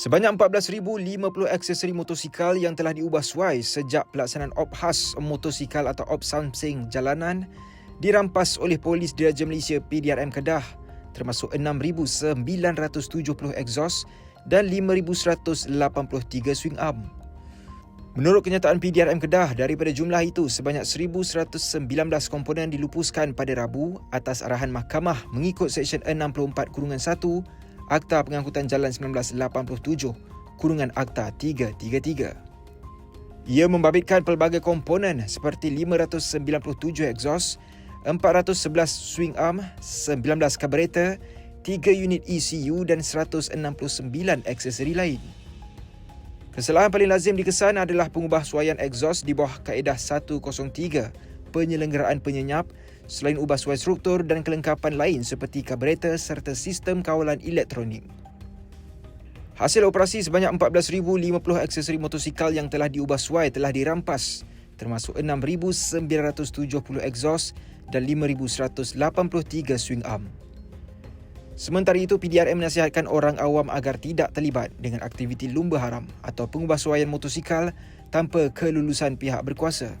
Sebanyak 14,050 aksesori motosikal yang telah diubah suai sejak pelaksanaan op khas motosikal atau op samsing jalanan dirampas oleh Polis Diraja Malaysia PDRM Kedah termasuk 6,970 exhaust dan 5,183 swing arm. Menurut kenyataan PDRM Kedah, daripada jumlah itu, sebanyak 1,119 komponen dilupuskan pada Rabu atas arahan mahkamah mengikut Seksyen 64 Kurungan 1 Akta Pengangkutan Jalan 1987 Kurungan Akta 333. Ia membabitkan pelbagai komponen seperti 597 exhaust, 411 swing arm, 19 karburator, 3 unit ECU dan 169 aksesori lain. Kesalahan paling lazim dikesan adalah pengubah suaian exhaust di bawah kaedah 103 penyelenggaraan penyenyap selain ubah suai struktur dan kelengkapan lain seperti karburator serta sistem kawalan elektronik. Hasil operasi sebanyak 14,050 aksesori motosikal yang telah diubah suai telah dirampas termasuk 6,970 exhaust dan 5,183 swing arm. Sementara itu, PDRM menasihatkan orang awam agar tidak terlibat dengan aktiviti lumba haram atau pengubah suaian motosikal tanpa kelulusan pihak berkuasa.